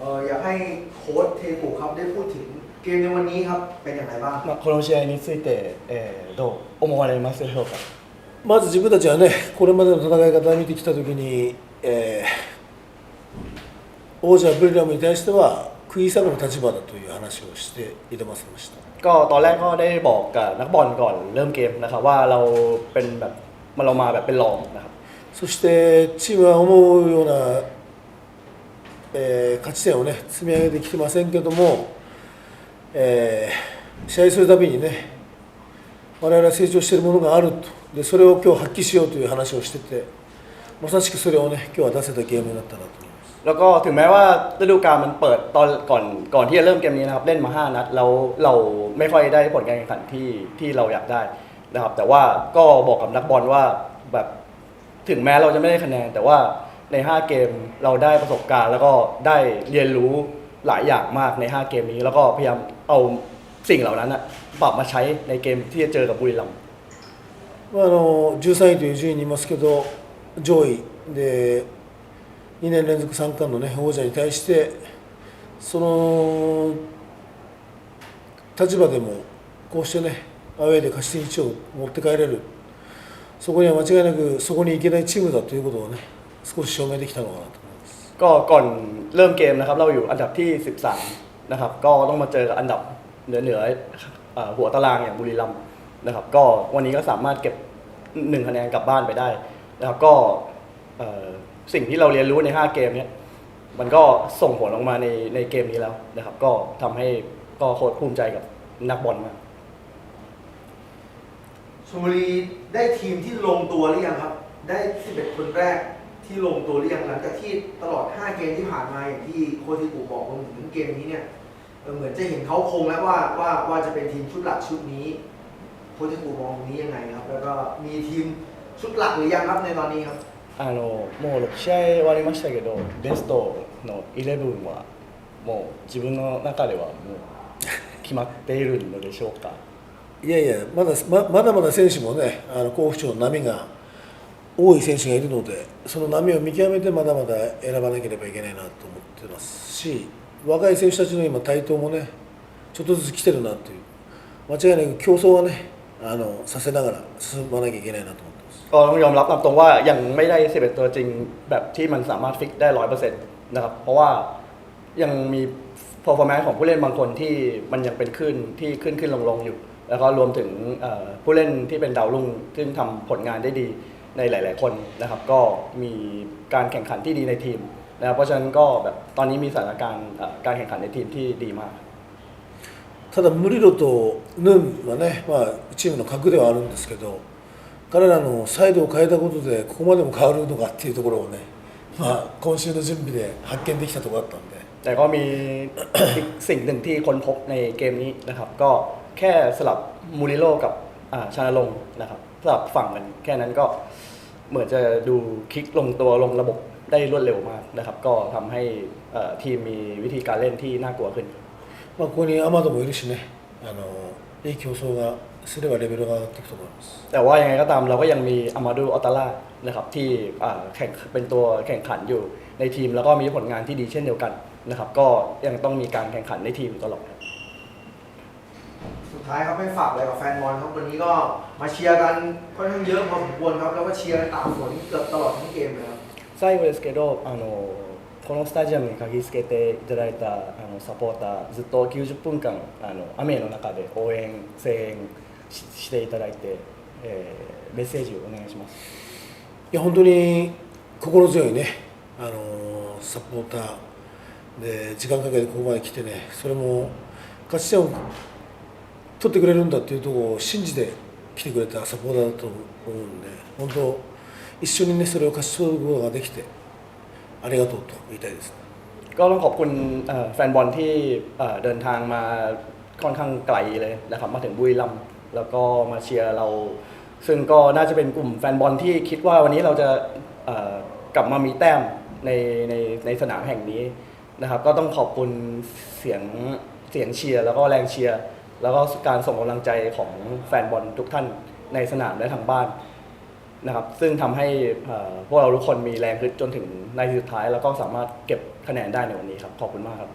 เอออยากให้โค้ชเทปุครับได้พูดถึงเกมในวันนี้ครับเป็นอย่างไรบ้าง まあ、この試合について、えーどう思われますでしょうか。まず自分たちはね、これまでの戦い方を見てきたときに、えー王者ブリラムに対しては食い下がる立場だという話をしていてますました。 ก็ตอนแรกก็ได้บอกกับนักบอลก่อนเริ่มเกมนะครับว่าเราเป็นแบบมาเรามาแบบเป็นรองนะครับ そしてチームは思うような、 えー勝ち点をね積み上げてきてませんけども、えー試合するたびにね我々は成長しているものがあるとでそれを今日発揮しようという話をしててまさしくそれをね今日は出せたゲームになったなと思います。 แล้วก็ถึงแม้ว่าฤดูกาลมันเปิดตอนก่อนก่อนที่จะเริ่มเกมนี้นะครับเล่นมา 5 นัดแล้วเราไม่ค่อยได้ผลการแข่งขันที่ที่เราอยากได้นะครับ แต่ว่าก็บอกกับนักบอลว่าแบบถึงแม้เราจะไม่ได้คะแนน แต่ว่า ใน 5 เกมเราได้ประสบการณ์ แล้วก็ได้เรียนรู้หลายอย่างมากใน 5 เกมนี้ แล้วก็พยายามเอาสิ่งเหล่านั้นนะปรับมาใช้ในเกมที่จะเจอกับบุรีรัมย์ まあ、あの13位という順位にいますけど上位で2年連続三冠の、ね、王者に対してその立場でもこうしてねアウェーで勝ち点1を持って帰れるそこには間違いなくそこに行けないチームだということをね 少し証明できたのかなと思います ก็ก่อนเริ่มเกมนะครับ เราอยู่อันดับที่ 13 นะครับ ก็ต้องมาเจอกับอันดับเหนือเหนือๆเอ่อหัวตารางอย่างบุรีรัมย์นะครับ ก็วันนี้ก็สามารถเก็บหนึ่งคะแนนกลับบ้านไปได้นะครับ ก็เอ่อสิ่งที่เราเรียนรู้ใน 5 เกมเนี้ยมันก็ส่งผลออกมาในในเกมนี้แล้วนะครับ ก็ทำให้ก็โค้ชภูมิใจกับนักบอลมาก ชลบุรีได้ทีมที่ลงตัวหรือยังครับ ได้ 11 คนแรก ที่ลงตัวหรือยังหลังจากที่ตลอด 5 เกมที่ผ่านมาอย่างที่โค้ชที่ปูบอกรวมถึงเกมนี้เนี่ยเออเหมือนจะเห็นเขาคงแล้วว่าว่าว่าจะเป็นทีมชุดหลักชุดนี้โค้ชที่ปูมองตรงนี้ยังไงครับ แล้วก็มีทีมชุดหลักหรือยังครับในตอนนี้ครับ あのもう6試合終わりましたけどベストの11はもう自分の中ではもう決まっているのでしょうかいやいやまだままだまだ選手もねあの甲府町の波が 多い選手がいるのでその波を見極めてまだまだ選ばなければいけないなと思ってますし若い選手たちの今台頭もねちょっとずつ来てるなという間違いなく競争はねあのさせながら進まなきゃいけないなと思ってます ก็ต้องยอมรับตามตรงว่ายังไม่ได้11ตัวจริงแบบที่มันสามารถฟิกได้ร้อยเปอร์เซ็นต์นะครับ เพราะว่ายังมี performance ของผู้เล่นบางคนที่มันยังเป็นขึ้นที่ขึ้นขึ้นลงลงอยู่ แล้วก็รวมถึงเอ่อผู้เล่นที่เป็นดาวรุ่งซึ่งทำผลงานได้ดี ในหลาย ๆ คนนะครับ ก็มีการแข่งขันที่ดีในทีมนะครับเพราะฉะนั้นก็แบบตอนนี้มีสถานการณ์เอ่อการแข่งขันในทีมที่ดีมาก ただムリロとヌンはね、まあ、チームの核ではあるんですけど彼らのサイドを変えたことでここまでも変わるのかっていうところをね、まあ、今週の準備で発見できたところだったんで แต่ก็มี อีกสิ่งหนึ่งที่ค้นพบในเกมนี้นะครับ ก็แค่สลับมูริโลกับ อ่าชานาลงนะครับสลับฝั่งกันแค่นั้นก็เหมือนจะดูคลิกลงตัวลงระบบได้รวดเร็วมากนะครับ ก็ทำให้เอ่อทีมมีวิธีการเล่นที่น่ากลัวขึ้น まあ、ここにアマドもいるしねあのいい競争がすればレベルが上がっていくと思います แต่ว่ายังไงก็ตามเราก็ยังมีอามาดูออตาล่านะครับที่อ่าแข่งเป็นตัวแข่งขันอยู่ในทีม แล้วก็มีผลงานที่ดีเช่นเดียวกันนะครับ ก็ยังต้องมีการแข่งขันในทีมตลอดครับ สุ ดท้ายครับให้ฝากอะไรกับแฟนบอลครับวันนี้ก็มาเชียร์กันค่อนข้างเยอะพอสมควรครับแล้วก็เชียร์ตามฝนเกือบตลอดทั้งเกมเลยครับ 最後ですけどあのこのスタジアムに嗅ぎつけていただいたあのサポーターずっと90分間あの雨の中で応援声援ししていただいて、えーメッセージをお願いしますいや本当に心強いね、あのサポーターで時間かけてここまで来てねそれも勝ち点を 取ってくれるんだっていうところを信じて来てくれたサポーターだと思うんで本当一緒にねそれを勝ち取ることができてありがとうと言いたいですね。 ก็ต้องขอบคุณเอ่อแฟนบอลที่เอ่อเดินทางมาค่อนข้างไกลเลยนะครับมาถึงบุรีรัมย์แล้วก็มาเชียร์เรา ซึ่งก็น่าจะเป็นกลุ่มแฟนบอลที่คิดว่าวันนี้เราจะเอ่อกลับมามีแต้มในในในสนามแห่งนี้นะครับ ก็ต้องขอบคุณเสียงเสียงเชียร์แล้วก็แรงเชียร์ แล้วก็การส่งกำลังใจของแฟนบอลทุกท่านในสนามและทางบ้านนะครับ ซึ่งทำให้เอ่อพวกเราทุกคนมีแรงขึ้นจนถึงในสุดท้าย แล้วก็สามารถเก็บคะแนนได้ในวันนี้ครับ ขอบคุณมากครับ